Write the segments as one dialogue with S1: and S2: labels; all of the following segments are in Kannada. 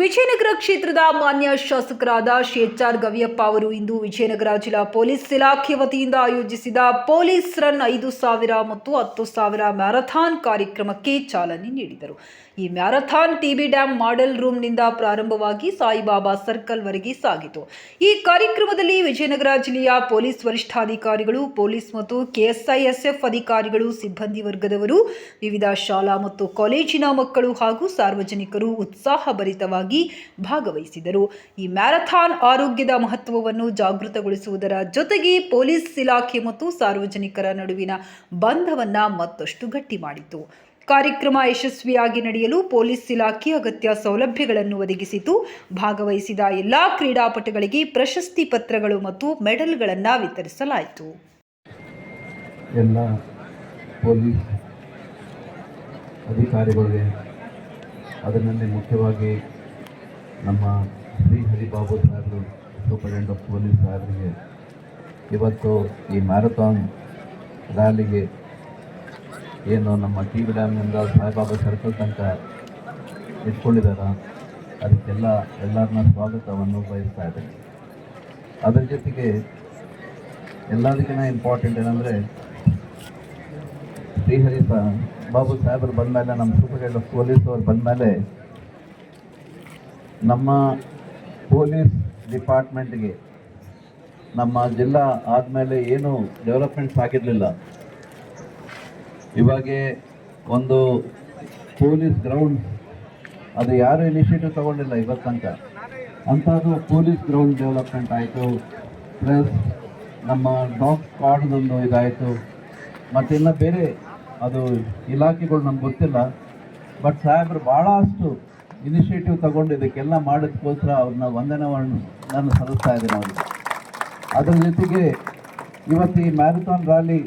S1: ವಿಜಯನಗರ ಕ್ಷೇತ್ರದ ಮಾನ್ಯ ಶಾಸಕರಾದ ಶ್ರೀ ಎಚ್ ಆರ್ ಗವಿಯಪ್ಪ ಅವರು ಇಂದು ವಿಜಯನಗರ ಜಿಲ್ಲಾ ಪೊಲೀಸ್ ಇಲಾಖೆ ವತಿಯಿಂದ ಆಯೋಜಿಸಿದ ಪೊಲೀಸ್ ರನ್ ಐದು ಸಾವಿರ ಮತ್ತು ಹತ್ತು ಸಾವಿರ ಮ್ಯಾರಥಾನ್ ಕಾರ್ಯಕ್ರಮಕ್ಕೆ ಚಾಲನೆ ನೀಡಿದರು. ಈ ಮ್ಯಾರಥಾನ್ ಟಿಬಿ ಡ್ಯಾಂ ಮಾಡೆಲ್ ರೂಮ್ನಿಂದ ಪ್ರಾರಂಭವಾಗಿ ಸಾಯಿಬಾಬಾ ಸರ್ಕಲ್ ವರೆಗೆ ಸಾಗಿತು. ಈ ಕಾರ್ಯಕ್ರಮದಲ್ಲಿ ವಿಜಯನಗರ ಜಿಲ್ಲೆಯ ಪೊಲೀಸ್ ವರಿಷ್ಠಾಧಿಕಾರಿಗಳು, ಪೊಲೀಸ್ ಮತ್ತು ಕೆಎಸ್ಐಎಸ್ಎಫ್ ಅಧಿಕಾರಿಗಳು, ಸಿಬ್ಬಂದಿ ವರ್ಗದವರು, ವಿವಿಧ ಶಾಲಾ ಮತ್ತು ಕಾಲೇಜಿನ ಮಕ್ಕಳು ಹಾಗೂ ಸಾರ್ವಜನಿಕರು ಉತ್ಸಾಹಭರಿತವಾಗಿ ಭಾಗವಹಿಸಿದರು. ಈ ಮ್ಯಾರಥಾನ್ ಆರೋಗ್ಯದ ಮಹತ್ವವನ್ನು ಜಾಗೃತಗೊಳಿಸುವುದರ ಜೊತೆಗೆ ಪೊಲೀಸ್ ಇಲಾಖೆ ಮತ್ತು ಸಾರ್ವಜನಿಕರ ನಡುವಿನ ಬಂಧವನ್ನು ಮತ್ತಷ್ಟು ಗಟ್ಟಿ ಮಾಡಿತು. ಕಾರ್ಯಕ್ರಮ ಯಶಸ್ವಿಯಾಗಿ ನಡೆಯಲು ಪೊಲೀಸ್ ಇಲಾಖೆ ಅಗತ್ಯ ಸೌಲಭ್ಯಗಳನ್ನು ಒದಗಿಸಿತು. ಭಾಗವಹಿಸಿದ ಎಲ್ಲಾ ಕ್ರೀಡಾಪಟುಗಳಿಗೆ ಪ್ರಶಸ್ತಿ ಪತ್ರಗಳು ಮತ್ತು ಮೆಡಲ್ಗಳನ್ನು ವಿತರಿಸಲಾಯಿತು.
S2: ಎಲ್ಲ ಪೊಲೀಸ್ ಅಧಿಕಾರಿಗಳಿಗೆ, ಅದರಲ್ಲಿ ಮುಖ್ಯವಾಗಿ ನಮ್ಮ ಶ್ರೀ ಹರಿಬಾಬು ಸಾಹೇಬರು ಸೂಪರಿಂಟೆಂಡೆಂಟ್ ಆಫ್ ಪೊಲೀಸ್ ಸಾಹೇಬರಿಗೆ ಇವತ್ತು ಈ ಮ್ಯಾರಥಾನ್ ರ್ಯಾಲಿಗೆ ಏನು ನಮ್ಮ ಟಿ ವಿ ಡ್ಯಾಮ್ನಿಂದ ಸಾಯಿಬಾಬಾ ಸರ್ಕಲ್ ತನಕ ಇಟ್ಕೊಂಡಿದ್ದಾರ, ಅದಕ್ಕೆಲ್ಲ ಎಲ್ಲರನ್ನ ಸ್ವಾಗತವನ್ನು ಬಯಸ್ತಾ ಇದ್ದೀನಿ. ಅದರ ಜೊತೆಗೆ ಎಲ್ಲದಕ್ಕಿಂತ ಇಂಪಾರ್ಟೆಂಟ್ ಏನಂದರೆ ಶ್ರೀಹರಿ ಬಾಬು ಸಾಹೇಬರು ಬಂದಮೇಲೆ ನಮ್ಮ ಸೂಪರಿಂಟೆಂಡೆಂಟ್ ಆಫ್ ಪೊಲೀಸ್ ಅವ್ರು ಬಂದಮೇಲೆ ನಮ್ಮ ಪೊಲೀಸ್ ಡಿಪಾರ್ಟ್ಮೆಂಟ್ಗೆ ನಮ್ಮ ಜಿಲ್ಲಾ ಆದಮೇಲೆ ಏನು ಡೆವಲಪ್ಮೆಂಟ್ಸ್ ಆಗಿರಲಿಲ್ಲ. ಇವಾಗ ಒಂದು ಪೊಲೀಸ್ ಗ್ರೌಂಡ್, ಅದು ಯಾರು ಇನಿಷಿಯೇಟಿವ್ ತಗೊಂಡಿಲ್ಲ ಇವತ್ತು ತನಕ. ಅಂಥದ್ದು ಪೊಲೀಸ್ ಗ್ರೌಂಡ್ ಡೆವಲಪ್ಮೆಂಟ್ ಆಯಿತು. ಪ್ಲಸ್ ನಮ್ಮ ಡಾಗ್ ಸ್ಕ್ವಾಡ್ದೊಂದು ಇದಾಯಿತು. ಮತ್ತಿನ್ನ ಬೇರೆ ಅದು ಇಲಾಖೆಗಳು ನಮ್ಗೆ ಗೊತ್ತಿಲ್ಲ. ಬಟ್ ಸಾಹೇಬರು ಭಾಳಷ್ಟು ಇನಿಷಿಯೇಟಿವ್ ತಗೊಂಡು ಇದಕ್ಕೆಲ್ಲ ಮಾಡೋದಕ್ಕೋಸ್ಕರ ಅವ್ರನ್ನ ವಂದನವನ್ನು ನಾನು ಸಲ್ಲಿಸ್ತಾ ಇದ್ದೀನಿ ಅವರು ಅದರ ಜೊತೆಗೆ ಇವತ್ತು ಈ ಮ್ಯಾರಥಾನ್ ರ್ಯಾಲಿ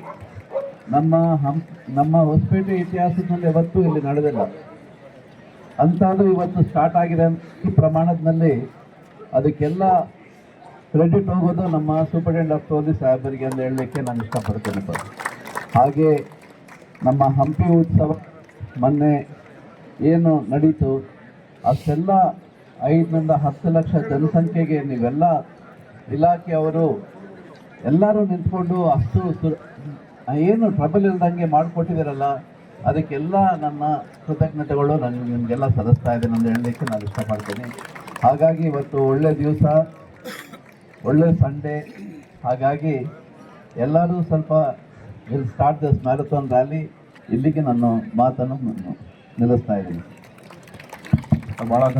S2: ನಮ್ಮ ಹಂ, ನಮ್ಮ ಹೊಸಪೇಟೆ ಇತಿಹಾಸದಲ್ಲಿ ಯಾವತ್ತೂ ಇಲ್ಲಿ ನಡೆದಿಲ್ಲ. ಅಂಥದ್ದು ಇವತ್ತು ಸ್ಟಾರ್ಟ್ ಆಗಿದೆ ಈ ಪ್ರಮಾಣದಲ್ಲಿ ಅದಕ್ಕೆಲ್ಲ ಕ್ರೆಡಿಟ್ ಹೋಗೋದು ನಮ್ಮ ಸೂಪರಿಂಟೆಂಡ್ ಆಫ್ ಪೊಲೀಸ್ ಸಾಹೇಬರಿಗೆ ಅಂತ ಹೇಳಲಿಕ್ಕೆ ನಾನು ಇಷ್ಟಪಡ್ತೇನೆ ಹಾಗೆ ನಮ್ಮ ಹಂಪಿ ಉತ್ಸವ ಮೊನ್ನೆ ಏನು ನಡೀತು ಅಷ್ಟೆಲ್ಲ ಐದರಿಂದ ಹತ್ತು ಲಕ್ಷ ಜನಸಂಖ್ಯೆಗೆ ನೀವೆಲ್ಲ ಇಲಾಖೆಯವರು ಎಲ್ಲರೂ ನಿಂತ್ಕೊಂಡು ಅಷ್ಟು ಸು, ಏನು ಟ್ರಬಲ್ ಇಲ್ದಂಗೆ ಮಾಡಿಕೊಟ್ಟಿದ್ದೀರಲ್ಲ, ಅದಕ್ಕೆಲ್ಲ ನನ್ನ ಕೃತಜ್ಞತೆಗಳು ನನಗೆ ನಿಮಗೆಲ್ಲ ಸಲ್ಲಿಸ್ತಾ ಇದ್ದೀನಿ ಅಂತ ಹೇಳಲಿಕ್ಕೆ ನಾನು ಇಷ್ಟಪಡ್ತೀನಿ. ಹಾಗಾಗಿ ಇವತ್ತು ಒಳ್ಳೆ ದಿವಸ, ಒಳ್ಳೆ ಸಂಡೇ, ಹಾಗಾಗಿ ಎಲ್ಲರೂ ಸ್ವಲ್ಪ will start this marathon rally ಇಲ್ಲಿಗೆ ನಾನು ಮಾತನ್ನು ನಾನು ನಿಲ್ಲಿಸ್ತಾ ಇದ್ದೀನಿ. 他玩了